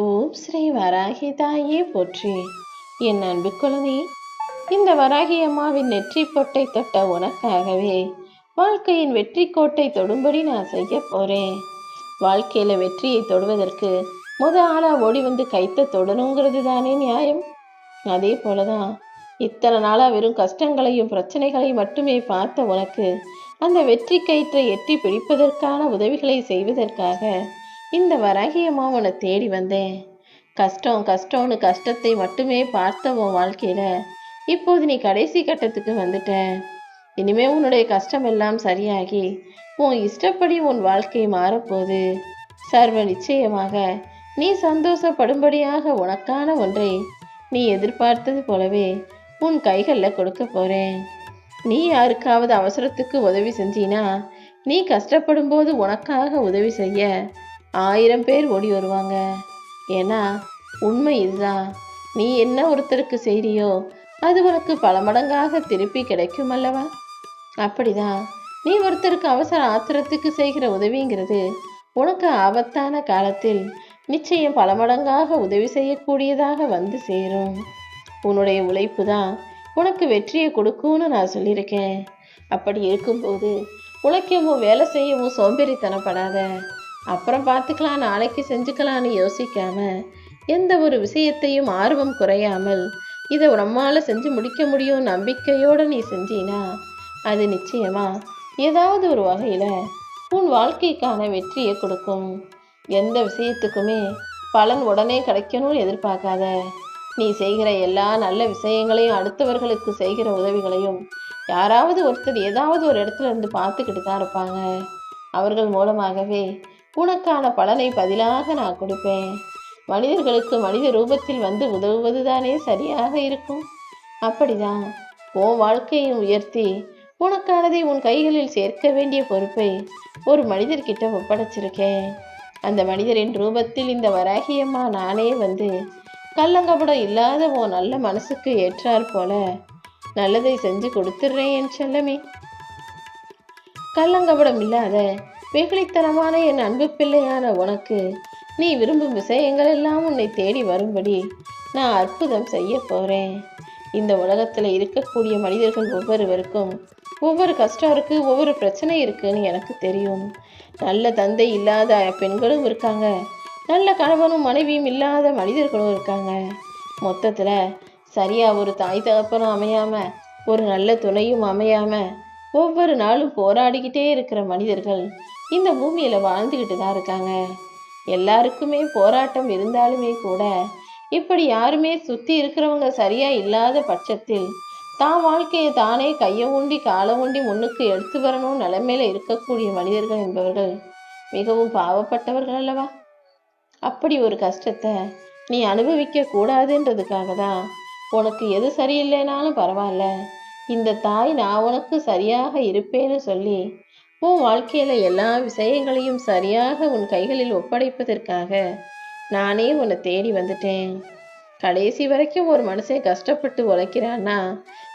ஓம் ஸ்ரீ வராகி தாயே போற்றி. என் அன்பு குழந்தை இந்த வராகி அம்மாவின் நெற்றி பொட்டை தொட்ட உனக்காகவே வாழ்க்கையின் வெற்றி கோட்டை தொடும்படி நான் செய்ய போறேன். வாழ்க்கையில வெற்றியை தொடுவதற்கு முத ஆளா ஓடி வந்து கைத்த தொடணுங்கிறது தானே நியாயம்? அதே போலதான் இத்தனை நாளா வெறும் கஷ்டங்களையும் பிரச்சனைகளையும் மட்டுமே பார்த்த உனக்கு அந்த வெற்றி கயிற்றை எட்டி பிடிப்பதற்கான உதவிகளை செய்வதற்காக இந்த வராகியம்மா உன்னை தேடி வந்தேன். கஷ்டம் கஷ்டம்னு கஷ்டத்தை மட்டுமே பார்த்த உன் வாழ்க்கையில இப்போது நீ கடைசி கட்டத்துக்கு வந்துட்ட. இனிமே உன்னுடைய கஷ்டம் எல்லாம் சரியாகி உன் இஷ்டப்படி உன் வாழ்க்கை மாறப்போது சர்வ நிச்சயமாக நீ சந்தோஷப்படும்படியாக உனக்கான ஒன்றை நீ எதிர்பார்த்தது போலவே உன் கைகளில் கொடுக்க போறேன். நீ யாருக்காவது அவசரத்துக்கு உதவி செஞ்சினா நீ கஷ்டப்படும் போது உனக்காக உதவி செய்ய ஆயிரம் பேர் ஓடி வருவாங்க. ஏன்னா உண்மை இதுதான். நீ என்ன ஒருத்தருக்கு செய்றியோ அது உனக்கு பல மடங்காக திருப்பி கிடைக்கும் அல்லவா? அப்படிதான். நீ ஒருத்தருக்கு அவசர ஆத்திரத்துக்கு செய்கிற உதவிங்கிறது உனக்கு ஆபத்தான காலத்தில் நிச்சயம் பல மடங்காக உதவி செய்யக்கூடியதாக வந்து சேரும். உன்னுடைய உழைப்பு தான் உனக்கு வெற்றியை கொடுக்கும்னு நான் சொல்லியிருக்கேன். அப்படி இருக்கும்போது உழைக்கவும் வேலை செய்யவும் சோம்பேறித்தனப்படாத. அப்புறம் பார்த்துக்கலாம் நாளைக்கு செஞ்சுக்கலான்னு யோசிக்காம எந்த ஒரு விஷயத்தையும் ஆர்வம் குறையாமல் இதை நம்மால் செஞ்சு முடிக்க முடியும் நம்பிக்கையோடு நீ செஞ்சினா அது நிச்சயமா ஏதாவது ஒரு வகையில் உன் வாழ்க்கைக்கான வெற்றியை கொடுக்கும். எந்த விஷயத்துக்குமே பலன் உடனே கிடைக்கணும்னு எதிர்பார்க்காத. நீ செய்கிற எல்லா நல்ல விஷயங்களையும் அடுத்தவர்களுக்கு செய்கிற உதவிகளையும் யாராவது ஒருத்தர் ஏதாவது ஒரு இடத்துல இருந்து பார்த்துக்கிட்டு தான் இருப்பாங்க. அவர்கள் மூலமாகவே உனக்கான பலனை பதிலாக நான் கொடுப்பேன். மனிதர்களுக்கு மனித ரூபத்தில் வந்து உதவுவது தானே சரியாக இருக்கும்? அப்படிதான். உன் வாழ்க்கையை உயர்த்தி உனக்கானதை உன் கைகளில் சேர்க்க வேண்டிய பொறுப்பை ஒரு மனிதர்கிட்ட ஒப்படைச்சிருக்கேன். அந்த மனிதரின் ரூபத்தில் இந்த வராகியம்மா நானே வந்து கல்லங்கப்படம் இல்லாத உன் நல்ல மனசுக்கு ஏற்றாற் போல நல்லதை செஞ்சு கொடுத்துட்றேன் என் செல்லமே. கல்லங்கப்படம் இல்லாத வெகுளித்தனமான என் அன்பு பிள்ளையான உனக்கு. நீ விரும்பும் விஷயங்கள் எல்லாம் உன்னை தேடி வரும்படி நான் அற்புதம் செய்ய போகிறேன் இந்த உலகத்தில் இருக்கக்கூடிய மனிதர்கள் ஒவ்வொருவருக்கும் ஒவ்வொரு கஷ்டம் இருக்குது ஒவ்வொரு பிரச்சனை இருக்குன்னு எனக்கு தெரியும். நல்ல தந்தை இல்லாத பெண்களும் இருக்காங்க. நல்ல கணவனும் மனைவியும் இல்லாத மனிதர்களும் இருக்காங்க. மொத்தத்தில் சரியாக ஒரு தாய் தகப்பனும் அமையாமல் ஒரு நல்ல துணையும் அமையாமல் ஒவ்வொரு நாளும் போராடிக்கிட்டே இருக்கிற மனிதர்கள் இந்த பூமியில் வாழ்ந்துக்கிட்டு தான் இருக்காங்க. எல்லாருக்குமே போராட்டம் இருந்தாலுமே கூட இப்படி யாருமே சுற்றி இருக்கிறவங்க சரியா இல்லாத பட்சத்தில் தான் வாழ்க்கையை தானே கையை ஊண்டி காலை ஊண்டி முன்னுக்கு எடுத்து வரணும் நிலைமையில இருக்கக்கூடிய மனிதர்கள் என்பவர்கள் மிகவும் பாவப்பட்டவர்கள் அல்லவா? அப்படி ஒரு கஷ்டத்தை நீ அனுபவிக்க கூடாதுன்றதுக்காக தான் உனக்கு எது சரியில்லைனாலும் பரவாயில்ல. இந்த தாய் நான் உனக்கு சரியாக இருப்பேன்னு சொல்லி உன் வாழ்க்கையில எல்லா விஷயங்களையும் சரியாக உன் கைகளில் ஒப்படைப்பதற்காக நானே உன்னை தேடி வந்துட்டேன். கடைசி வரைக்கும் ஒரு மனுஷன் கஷ்டப்பட்டு உழைக்கிறான்னா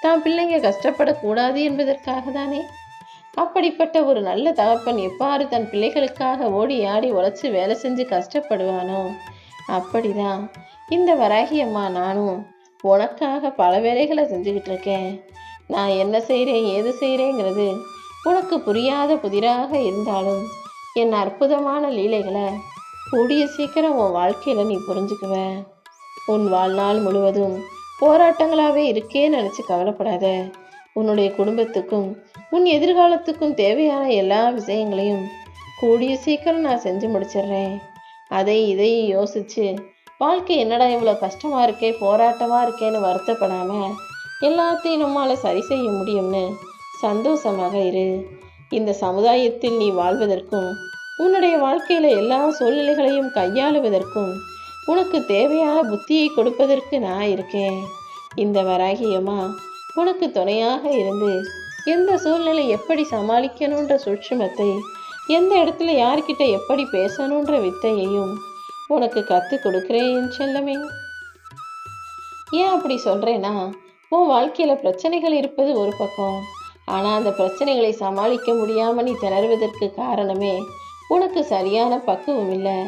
தான் பிள்ளைங்க கஷ்டப்படக்கூடாது என்பதற்காக தானே அப்படிப்பட்ட ஒரு நல்ல தகப்பன் எவ்வாறு தன் பிள்ளைகளுக்காக ஓடி ஆடி உழைச்சி வேலை செஞ்சு கஷ்டப்படுவானோ? அப்படிதான் இந்த வராகி அம்மா நானும் உனக்காக பல வேலைகளை செஞ்சுக்கிட்டு இருக்கேன். நான் என்ன செய்கிறேன் ஏது செய்கிறேங்கிறது உனக்கு புரியாத புதிராக இருந்தாலும் என் அற்புதமான லீலைகளை கூடிய சீக்கிரம் உன் வாழ்க்கையில் நீ புரிஞ்சுக்குவ உன் வாழ்நாள் முழுவதும் போராட்டங்களாகவே இருக்கே நினச்சி கவலைப்படாத. உன்னுடைய குடும்பத்துக்கும் உன் எதிர்காலத்துக்கும் தேவையான எல்லா விஷயங்களையும் கூடிய சீக்கிரம் நான் செஞ்சு முடிச்சிடுறேன். அதை இதையும் யோசிச்சு வாழ்க்கை என்னடா இவ்வளோ கஷ்டமாக இருக்கே போராட்டமாக இருக்கேன்னு வருத்தப்படாமல் எல்லாத்தையும் நம்மளால் சரி செய்ய முடியும்னு சந்தோஷமாக இரு. இந்த சமுதாயத்தில் நீ வாழ்வதற்கும் உன்னுடைய வாழ்க்கையில் எல்லா சூழ்நிலைகளையும் கையாளுவதற்கும் உனக்கு தேவையான புத்தியை கொடுப்பதற்கு நான் இருக்கேன். இந்த வராகியம்மா உனக்கு துணையாக இருந்து எந்த சூழ்நிலை எப்படி சமாளிக்கணுன்ற சூட்சுமத்தை எந்த இடத்துல யார்கிட்ட எப்படி பேசணுன்ற வித்தையையும் உனக்கு கற்றுக் கொடுக்குறேன் செல்லமே. ஏன் அப்படி சொல்கிறேன்னா உன் வாழ்க்கையில் பிரச்சனைகள் இருப்பது ஒரு பக்கம் ஆனால் அந்த பிரச்சனைகளை சமாளிக்க முடியாமல் நீ திணறுவதற்கு காரணமே உனக்கு சரியான பக்குவம் இல்லை.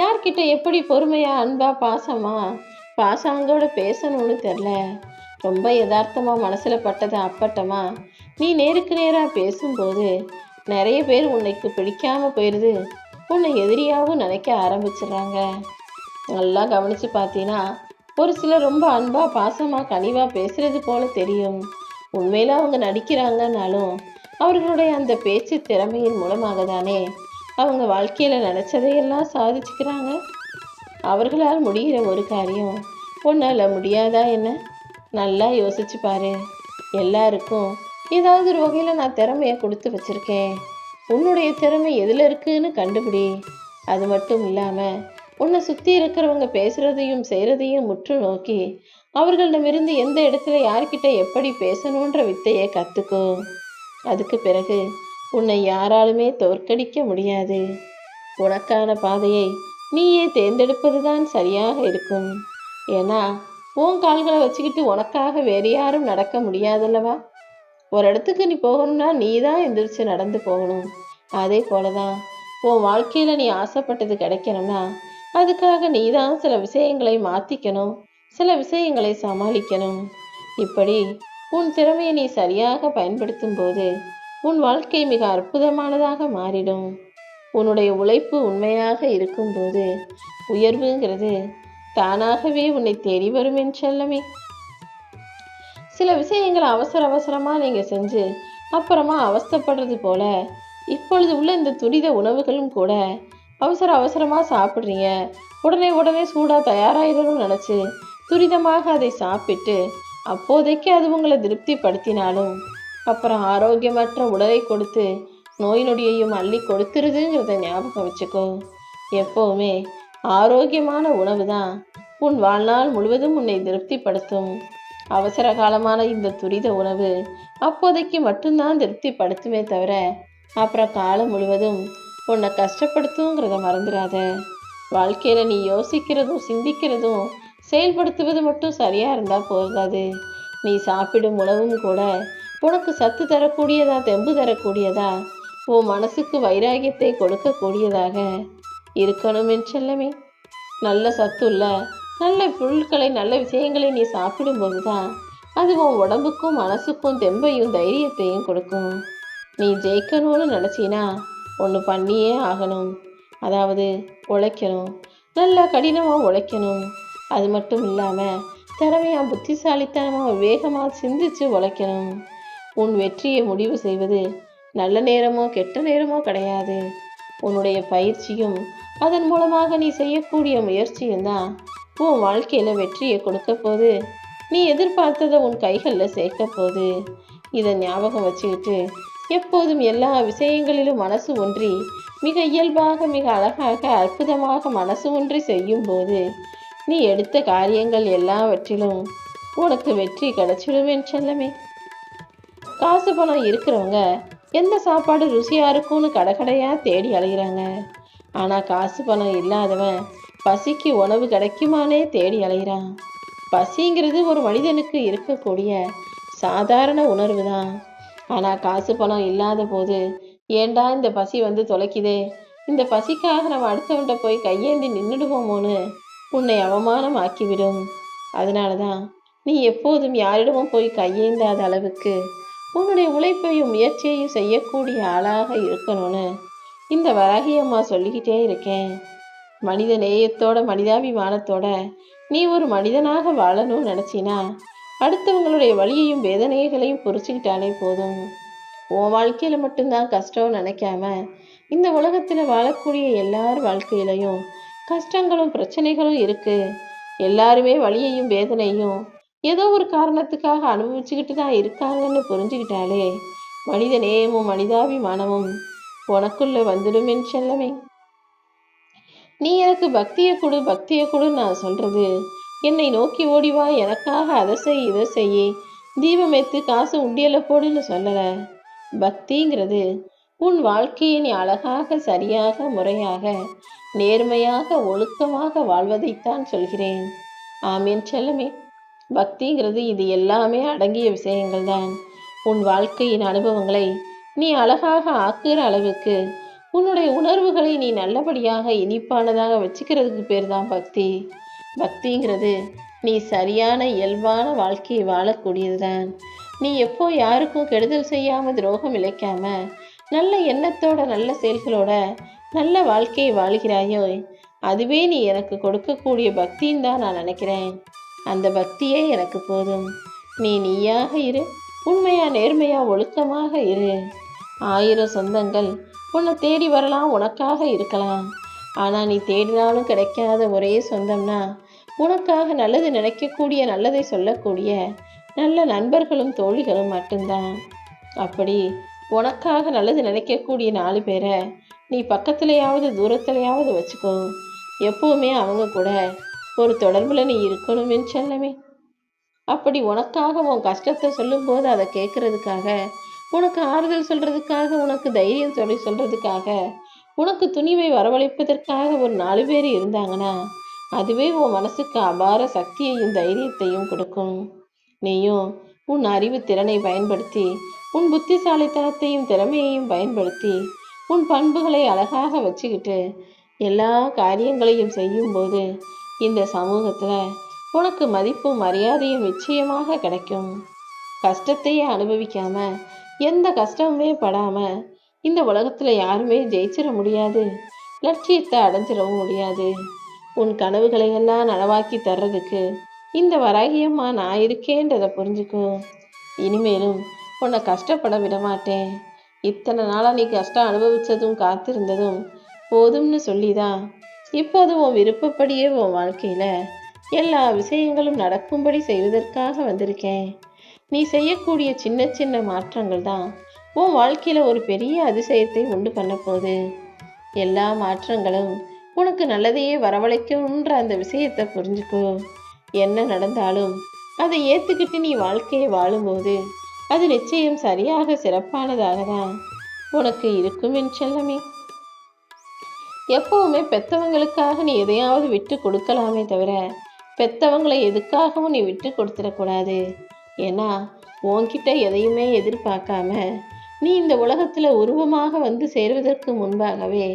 யார்கிட்ட எப்படி பொறுமையா அன்பா பாசமா பாசாங்கோட பேசணும்னு தெரில. ரொம்ப யதார்த்தமாக மனசில் பட்டது அப்பட்டமா நீ நேருக்கு நேராக பேசும்போது நிறைய பேர் உன்னைக்கு பிடிக்காமல் போயிடுது உன்னை எதிரியாகவும் நினைக்க ஆரம்பிச்சிடுறாங்க. நல்லா கவனித்து பார்த்தீங்கன்னா ஒரு சிலர் ரொம்ப அன்பாக பாசமாக கனிவாக பேசுகிறது போல தெரியும். உண்மையில் அவங்க நடிக்கிறாங்கன்னாலும் அவர்களுடைய அந்த பேச்சு திறமையின் மூலமாக தானே அவங்க வாழ்க்கையில் நினச்சதையெல்லாம் சாதிச்சுக்கிறாங்க? அவர்களால் முடிகிற ஒரு காரியம் உன்னால் முடியாதா என்ன? நல்லா யோசிச்சு பாரு. எல்லாருக்கும் ஏதாவது ஒரு வகையில் நான் திறமையை கொடுத்து வச்சிருக்கேன். உன்னுடைய திறமை எதில் இருக்குன்னு கண்டுபிடி. அது மட்டும் இல்லாமல் உன்னை சுற்றி இருக்கிறவங்க பேசுகிறதையும் செய்கிறதையும் முற்று நோக்கி அவர்களிடமிருந்து எந்த இடத்துல யார்கிட்ட எப்படி பேசணுன்ற வித்தையை கற்றுக்கோ அதுக்கு பிறகு உன்னை யாராலுமே தோற்கடிக்க முடியாது. உனக்கான பாதையை நீயே தேர்ந்தெடுப்பது தான் சரியாக இருக்கும். ஏன்னா உன் கால்களை வச்சுக்கிட்டு உனக்காக வேறு யாரும் நடக்க முடியாதல்லவா? ஒரு இடத்துக்கு நீ போகணும்னா நீ தான் எந்திரிச்சு நடந்து போகணும். அதே போல தான் உன் வாழ்க்கையில் நீ ஆசைப்பட்டது கிடைக்கணும்னா அதுக்காக நீ தான் சில விஷயங்களை மாற்றிக்கணும் சில விஷயங்களை சமாளிக்கணும். இப்படி உன் திறமையை நீ சரியாக பயன்படுத்தும் போது உன் வாழ்க்கை மிக அற்புதமானதாக மாறிடும். உன்னுடைய உழைப்பு உண்மையாக இருக்கும்போது உயர்வுங்கிறது தானாகவே உன்னை தேடி வரும் என் செல்லமே. சில விஷயங்களை அவசர அவசரமாக நீங்கள் செஞ்சு அப்புறமா அவஸ்தைப்படுறது போல இப்பொழுது உள்ள இந்த துரித உணவுகளும் கூட அவசர அவசரமாக சாப்பிட்றீங்க. உடனே உடனே சூடாக தயாராகிடணும்னு நினச்சி துரிதமாக அதை சாப்பிட்டு அப்போதைக்கு அது உங்களை திருப்திப்படுத்தினாலும் அப்புறம் ஆரோக்கியமற்ற உடலை கொடுத்து நோய் நொடியையும் அள்ளி கொடுத்துருதுங்கிறத ஞாபகம் வச்சுக்கோ. எப்போவுமே ஆரோக்கியமான உணவு தான் உன் வாழ்நாள் முழுவதும் உன்னை திருப்திப்படுத்தும். அவசர காலமான இந்த துரித உணவு அப்போதைக்கு மட்டும்தான் திருப்திப்படுத்துமே தவிர அப்புறம் காலம் முழுவதும் உன்னை கஷ்டப்படுத்துங்கிறத மறந்துடாத வாழ்க்கையில் நீ யோசிக்கிறதும் சிந்திக்கிறதும் செயல்படுத்துவது மட்டும் சரியா இருந்தா போதாது. நீ சாப்பிடும் உணவும் கூட உனக்கு சத்து தரக்கூடியதா தெம்பு தரக்கூடியதா உன் மனசுக்கு வைராகியத்தை கொடுக்கக்கூடியதாக இருக்கணும் என் செல்லமே. நல்ல சத்துள்ள நல்ல பொருட்களை நல்ல விஷயங்களை நீ சாப்பிடும்போது தான் அது உன் உடம்புக்கும் மனசுக்கும் தெம்பையும் தைரியத்தையும் கொடுக்கும். நீ ஜெயிக்கணும்னு நினச்சினா ஒன்று பண்ணியே ஆகணும். அதாவது உழைக்கணும். நல்லா கடினமாக உழைக்கணும். அது மட்டும் இல்லாமல் திறமையாக புத்திசாலித்தனமாக வேகமாக சிந்திச்சு உழைக்கணும். உன் வெற்றியை முடிவு செய்வது நல்ல நேரமோ கெட்ட நேரமோ கிடையாது. உன்னுடைய பயிற்சியும் அதன் மூலமாக நீ செய்யக்கூடிய முயற்சியும் தான். உன் வாழ்க்கையில் வெற்றியை கொடுக்க போது நீ எதிர்பார்த்ததை உன் கைகளில் சேர்க்க போது. இதை ஞாபகம் வச்சுக்கிட்டு எப்போதும் எல்லா விஷயங்களிலும் மனசு ஒன்றி மிக இயல்பாக மிக அழகாக அற்புதமாக மனசு ஒன்றி செய்யும்போது நீ எடுத்த காரியங்கள் எல்லாவற்றிலும் உனக்கு வெற்றி கிடைச்சிடுவேன் செல்லமே. காசு பணம் இருக்கிறவங்க எந்த சாப்பாடு ருசியா இருக்கும்னு கடைக்கடையா தேடி அலைகிறாங்க ஆனா காசு பணம் இல்லாதவன் பசிக்கு உணவு கிடைக்குமானே தேடி அலைகிறான் பசிங்கிறது ஒரு மனிதனுக்கு இருக்கக்கூடிய சாதாரண உணர்வு தான் ஆனா காசு பணம் இல்லாத போது ஏண்டா இந்த பசி வந்து தொலைக்குதே? இந்த பசிக்காக நம்ம அடுத்தவன்கிட்ட போய் கையேந்தி நின்றுடுவோமோன்னு உன்னை அவமானமாக்கிவிடும் அதனால தான் நீ எப்போதும் யாரிடமும் போய் கையேந்தாத அளவுக்கு உன்னுடைய உழைப்பையும் முயற்சியையும் செய்யக்கூடிய ஆளாக இருக்கணும்னு இந்த வராகி அம்மா சொல்லிக்கிட்டே இருக்கேன். மனித நேயத்தோட மனிதாபிமானத்தோட நீ ஒரு மனிதனாக வாழணும்னு நினச்சினா அடுத்தவங்களுடைய வழியையும் வேதனைகளையும் புரிச்சுக்கிட்டாலே போதும். உன் வாழ்க்கையில் மட்டும்தான் கஷ்டம் நினைக்காம இந்த உலகத்தில் வாழக்கூடிய எல்லார் வாழ்க்கையிலையும் கஷ்டங்களும் பிரச்சனைகளும் இருக்கு. எல்லாருமே வலியையும் வேதனையும் ஏதோ ஒரு காரணத்துக்காக அனுபவிச்சுக்கிட்டு தான் இருக்காங்கன்னு புரிஞ்சுக்கிட்டாலே மனித நேயமும் மனிதாபிமானமும் உனக்குள்ள வந்துடும் என் செல்லமே. நீ எனக்கு பக்தியை கொடு பக்தியை கொடு நான் சொல்றது என்னை நோக்கி ஓடி வா எனக்காக அதை செய் இதை செய் தீபம் ஏற்று காசு உண்டியல போடுன்னு சொல்லலை. பக்திங்கிறது உன் வாழ்க்கையை நீ அழகாக சரியாக முறையாக நேர்மையாக ஒழுக்கமாக வாழ்வதைத்தான் சொல்கிறேன். ஆமீன். செல்லமே. பக்திங்கிறது இது எல்லாமே அடங்கிய விஷயங்கள் தான் உன் வாழ்க்கையின் அனுபவங்களை நீ அழகாக ஆக்குகிற அளவுக்கு உன்னுடைய உணர்வுகளை நீ நல்லபடியாக இனிப்பானதாக வச்சுக்கிறதுக்கு பேர் தான் பக்தி. பக்திங்கிறது நீ சரியான இயல்பான வாழ்க்கையை வாழக்கூடியதுதான். நீ எப்போ யாருக்கும் கெடுதல் செய்யாம துரோகம் இழைக்காம நல்ல எண்ணத்தோட நல்ல செயல்களோட நல்ல வாழ்க்கையை வாழ்கிறாயோ? அதுவே நீ எனக்கு கொடுக்கக்கூடிய பக்தின்னு தான் நான் நினைக்கிறேன். அந்த பக்தியே எனக்கு போதும். நீ நீயாக இரு. உண்மையா நேர்மையா ஒழுக்கமாக இரு. ஆயிரம் சொந்தங்கள் உன்னை தேடி வரலாம் உனக்காக இருக்கலாம். ஆனால் நீ தேடினாலும் கிடைக்காத ஒரே சொந்தம்னா உனக்காக நல்லது நினைக்கக்கூடிய நல்லதை சொல்லக்கூடிய நல்ல நண்பர்களும் தோழிகளும் மட்டும்தான். அப்படி உனக்காக நல்லது நினைக்கக்கூடிய நாலு பேரை நீ பக்கத்துலையாவது தூரத்துலையாவது வச்சுக்கோ. எப்பவுமே அவங்க கூட ஒரு தொடர்பில் நீ இருக்கணும் சொல்லவே. செல்லமே அப்படி உனக்காக உன் கஷ்டத்தை சொல்லும்போது அதை கேட்குறதுக்காக உனக்கு ஆறுதல் சொல்கிறதுக்காக உனக்கு தைரியம் சொல்லி சொல்கிறதுக்காக உனக்கு துணிவை வரவழைப்பதற்காக ஒரு நாலு பேர் இருந்தாங்கன்னா அதுவே உன் மனசுக்கு அபார சக்தியையும் தைரியத்தையும் கொடுக்கும். நீயும் உன் அறிவு திறனை பயன்படுத்தி உன் புத்திசாலித்தனத்தையும் திறமையையும் பயன்படுத்தி உன் பண்புகளை அழகாக வச்சுக்கிட்டு எல்லா காரியங்களையும் செய்யும்போது இந்த சமூகத்தில் உனக்கு மதிப்பும் மரியாதையும் நிச்சயமாக கிடைக்கும். கஷ்டத்தையே அனுபவிக்காம எந்த கஷ்டமுமே படாம இந்த உலகத்துல யாருமே ஜெயிச்சிட முடியாது. லட்சியத்தை அடைஞ்சிடவும் முடியாது. உன் கனவுகளை எல்லாம் நனவாக்கி தர்றதுக்கு இந்த வராகியம்மா நான் இருக்கேன்றதை புரிஞ்சுக்கும் இனிமேலும் உன்னை கஷ்டப்பட விட மாட்டேன் இத்தனை நாளாக நீ கஷ்டம் அனுபவித்ததும் காத்திருந்ததும் போதும்னு சொல்லிதான். இப்போது உன் விருப்பப்படியே உன் வாழ்க்கையில் எல்லா விஷயங்களும் நடக்கும்படி செய்வதற்காக வந்திருக்கேன். நீ செய்யக்கூடிய சின்ன சின்ன மாற்றங்கள் தான் உன் வாழ்க்கையில் ஒரு பெரிய அதிசயத்தை உண்டு பண்ண போகுது. எல்லா மாற்றங்களும் உனக்கு நல்லதையே வரவழைக்கும்ன்ற அந்த விஷயத்தை புரிஞ்சுக்கோ. என்ன நடந்தாலும் அதை ஏற்றுக்கிட்டு நீ வாழ்க்கையை வாழும்போது அது நிச்சயம் சரியாக சிறப்பானதாக தான் உனக்கு இருக்கும் என் செல்லமே. எப்பவுமே பெத்தவங்களுக்காக நீ எதையாவது விட்டு கொடுக்கலாமே தவிர பெத்தவங்களை எதுக்காகவும் நீ விட்டு கொடுத்துடக்கூடாது. ஏன்னா உன்கிட்ட எதையுமே எதிர்பார்க்காம நீ இந்த உலகத்தில் உருவமாக வந்து சேர்வதற்கு முன்பாகவே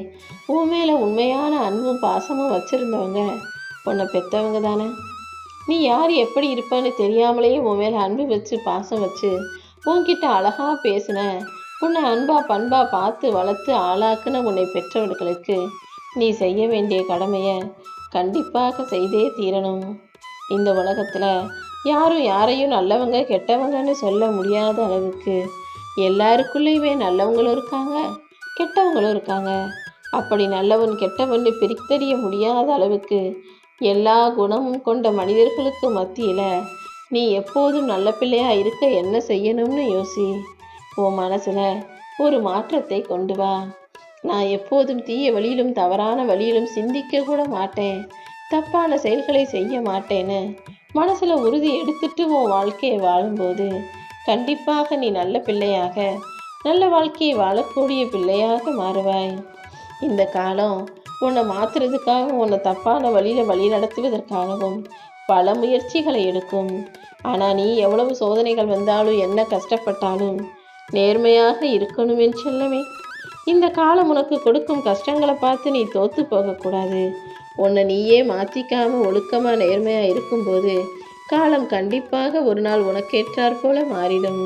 உன் மேலே உண்மையான அன்பும் பாசமும் வச்சுருந்தவங்க உன்னை பெற்றவங்க தானே? நீ யார் எப்படி இருப்பான்னு தெரியாமலேயே உன் மேலே அன்பு வச்சு பாசம் வச்சு உன்கிட்ட அழகா பேசின உன்னை அன்பா பண்பா பார்த்து வளர்த்து ஆளாக்குன உன்னை பெற்றவர்களுக்கு நீ செய்ய வேண்டிய கடமையை கண்டிப்பாக செய்தே தீரணும். இந்த உலகத்துல யாரும் யாரையும் நல்லவங்க கெட்டவங்கன்னு சொல்ல முடியாத அளவுக்கு எல்லாருக்குள்ளேயுமே நல்லவங்களும் இருக்காங்க கெட்டவங்களும் இருக்காங்க. அப்படி நல்லவன் கெட்டவன் பிரித்தறிய முடியாத அளவுக்கு எல்லா குணமும் கொண்ட மனிதர்களுக்கு மத்தியில நீ எப்போதும் நல்ல பிள்ளையா இருக்க என்ன செய்யணும்னு யோசி. உன் மனசுல ஒரு மாற்றத்தை கொண்டு வா. நான் எப்போதும் தீய வழியிலும் தவறான வழியிலும் சிந்திக்க கூட மாட்டேன். தப்பான செயல்களை செய்ய மாட்டேன்னு மனசுல உறுதி எடுத்துட்டு உன் வாழ்க்கையை வாழும்போது கண்டிப்பாக நீ நல்ல பிள்ளையாக நல்ல வாழ்க்கையை வாழக்கூடிய பிள்ளையாக மாறுவாய். இந்த காலம் உன்னை மாத்துறதுக்காகவும் உன்னை தப்பான வழியில வழி நடத்துவதற்காகவும் பல முயற்சிகளை எடுக்கும். ஆனால் நீ எவ்வளவு சோதனைகள் வந்தாலும் என்ன கஷ்டப்பட்டாலும் நேர்மையாக இருக்கணும் என் செல்லமே. இந்த காலம் உனக்கு கொடுக்கும் கஷ்டங்களை பார்த்து நீ தோத்து போகக்கூடாது. உன்னை நீயே மாற்றிக்காம ஒழுக்கமாக நேர்மையாக இருக்கும்போது காலம் கண்டிப்பாக ஒரு நாள் உனக்கேற்றாற் போல மாறிடும்.